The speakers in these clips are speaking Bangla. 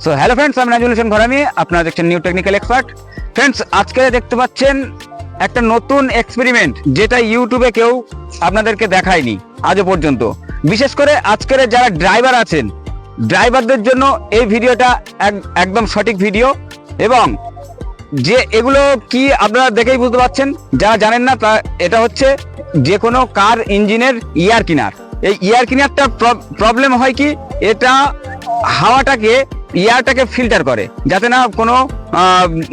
সো হ্যালো ফ্রেন্ডস আমি নাজুল হোসেন ঘরামি আপনারা দেখছেন নিউ টেকনিক্যাল এক্সপার্ট ফ্রেন্ডস আজকে দেখতে পাচ্ছেন একটা নতুন এক্সপেরিমেন্ট যেটা ইউটিউবে কেউ আপনাদেরকে দেখায়নি আজও পর্যন্ত। বিশেষ করে আজকের যারা ড্রাইভার আছেন ড্রাইভারদের জন্য এই ভিডিওটা এক- একদম সঠিক ভিডিও এবং যে এগুলো কি আপনারা দেখেই বুঝতে পারছেন, যারা জানেন না, তা এটা হচ্ছে যে কোনো কার ইঞ্জিনের ইয়ার কিনার এই ইয়ার কিনারটা প্রবলেম হয় কি? এটা হাওয়াটাকে ইয়ারটাকে ফিল্টার করে, যাতে না কোনো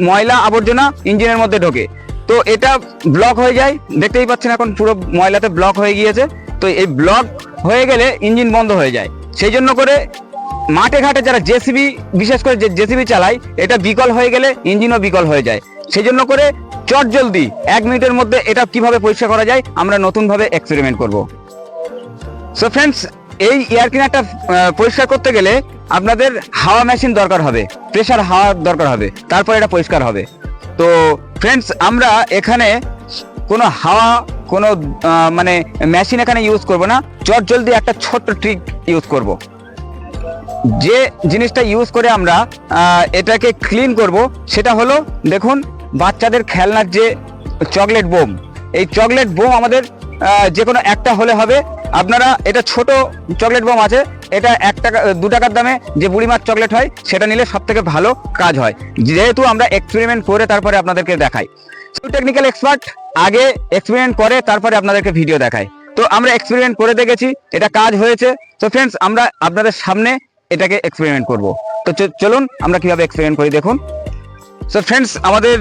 ময়লা আবর্জনা ইঞ্জিনের মধ্যে ঢোকে। তো এটা ব্লক হয়ে যায়, দেখতেই পাচ্ছেন এখন পুরো ময়লাতে ব্লক হয়ে গিয়েছে। তো এই ব্লক হয়ে গেলে ইঞ্জিন বন্ধ হয়ে যায়। সেই জন্য করে মাঠে ঘাটে যারা জেসিবি, বিশেষ করে যে জেসিবি চালায়, এটা বিকল হয়ে গেলে ইঞ্জিনও বিকল হয়ে যায়। সেই জন্য করে চট জলদি এক মিনিটের মধ্যে এটা কীভাবে পরিষ্কার করা যায়, আমরা নতুনভাবে এক্সপেরিমেন্ট করব। সো ফ্রেন্ডস এই এয়ার ক্লিনারটা পরিষ্কার করতে গেলে আপনাদের হাওয়া মেশিন দরকার হবে প্রেশার হাওয়া দরকার হবে, তারপর এটা পরিষ্কার হবে। তো ফ্রেন্ডস আমরা এখানে কোনো হাওয়া, কোনো মানে মেশিন এখানে ইউজ করব না, চট জলদি একটা ছোট্ট ট্রিক ইউজ করব। যে জিনিসটা ইউজ করে আমরা এটাকে ক্লিন করব, সেটা হলো, দেখুন, বাচ্চাদের খেলনার যে চকলেট বোম, এই চকলেট বোম আমাদের যে কোনো একটা হলে হবে। আপনারা, এটা ছোট চকলেট বোম আছে এটা এক টাকা দু টাকার দামে যে বুড়িমার চকলেট হয়, সেটা নিলে সব থেকে ভালো কাজ হয়। যেহেতু আমরা এক্সপেরিমেন্ট করে তারপরে আপনাদেরকে দেখাই। টেকনিক্যাল এক্সপার্ট আগে এক্সপেরিমেন্ট করে, তারপরে আপনাদেরকে ভিডিও দেখায় তো আমরা এক্সপেরিমেন্ট করে দেখেছি, এটা কাজ হয়েছে। তো ফ্রেন্ডস আমরা আপনাদের সামনে এটাকে এক্সপেরিমেন্ট করব। তো চলুন, আমরা কীভাবে এক্সপেরিমেন্ট করি দেখুন। সো ফ্রেন্ডস আমাদের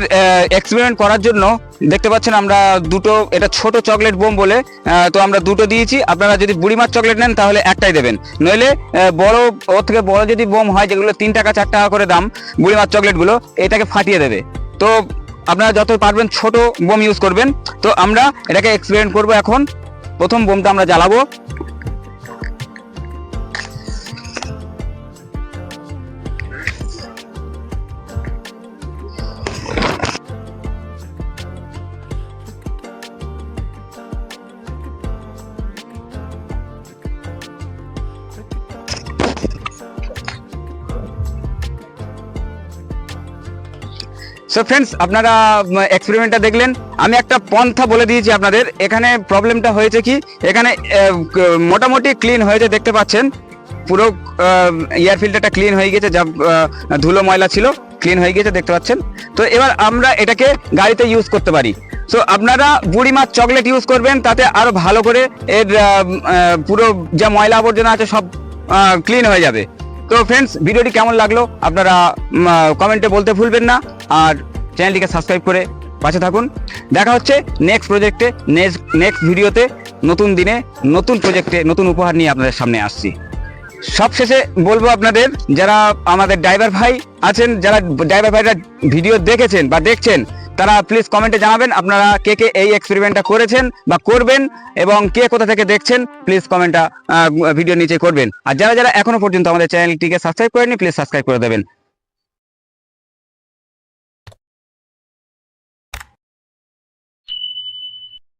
এক্সপেরিমেন্ট করার জন্য দেখতে পাচ্ছেন আমরা দুটো, এটা ছোট চকলেট বোম বলে তো আমরা দুটো দিয়েছি। আপনারা যদি বুড়িমার চকলেট নেন, তাহলে একটাই দেবেন। নইলে বড়, ওর থেকে বড় যদি বোম হয়, যেগুলো তিন টাকা, চার টাকা করে দাম, বুড়িমার চকলেটগুলো এটাকে ফাটিয়ে দেবে। তো আপনারা যত পারবেন, ছোট বোম ইউজ করবেন। তো আমরা এটাকে এক্সপেরিমেন্ট করব এখন। প্রথম বোমটা আমরা জ্বালাবো। সো ফ্রেন্ডস আপনারা এক্সপেরিমেন্টটা দেখলেন। আমি একটা পন্থা বলে দিয়েছি আপনাদের। এখানে প্রবলেমটা হয়েছে কি? এখানে মোটামুটি ক্লিন হয়েছে, দেখতে পাচ্ছেন। পুরো এয়ার ফিল্টারটা ক্লিন হয়ে গেছে যা ধুলো ময়লা ছিল ক্লিন হয়ে গেছে দেখতে পাচ্ছেন। তো এবার আমরা এটাকে গাড়িতে ইউজ করতে পারি। সো আপনারা বুড়ি মাছ চকলেট ইউজ করবেন, তাতে আরও ভালো করে এর পুরো যা ময়লা আবর্জনা আছে, সব ক্লিন হয়ে যাবে। তো ফ্রেন্ডস ভিডিওটি কেমন লাগল? আপনারা কমেন্টে বলতে ভুলবেন না। আর চ্যানেলটিকে সাবস্ক্রাইব করে পাশে থাকুন। দেখা হচ্ছে নেক্সট প্রজেক্টে নেক্সট নেক্সট ভিডিওতে নতুন দিনে নতুন প্রজেক্টে নতুন উপহার নিয়ে আপনাদের সামনে আসছি। সবশেষে বলব আপনাদের, যারা আমাদের ড্রাইভার ভাই আছেন, যারা ড্রাইভার ভাইরা ভিডিও দেখেছেন বা দেখছেন, তারা প্লিজ কমেন্টে জানাবেন আপনারা কে কে এই এক্সপেরিমেন্টটা করেছেন বা করবেন এবং কে কোথা থেকে দেখছেন প্লিজ কমেন্টটা ভিডিও নিচে করবেন। আর যারা যারা এখনও পর্যন্ত আমাদের চ্যানেলটিকে সাবস্ক্রাইব করেনি প্লিজ সাবস্ক্রাইব করে দেবেন।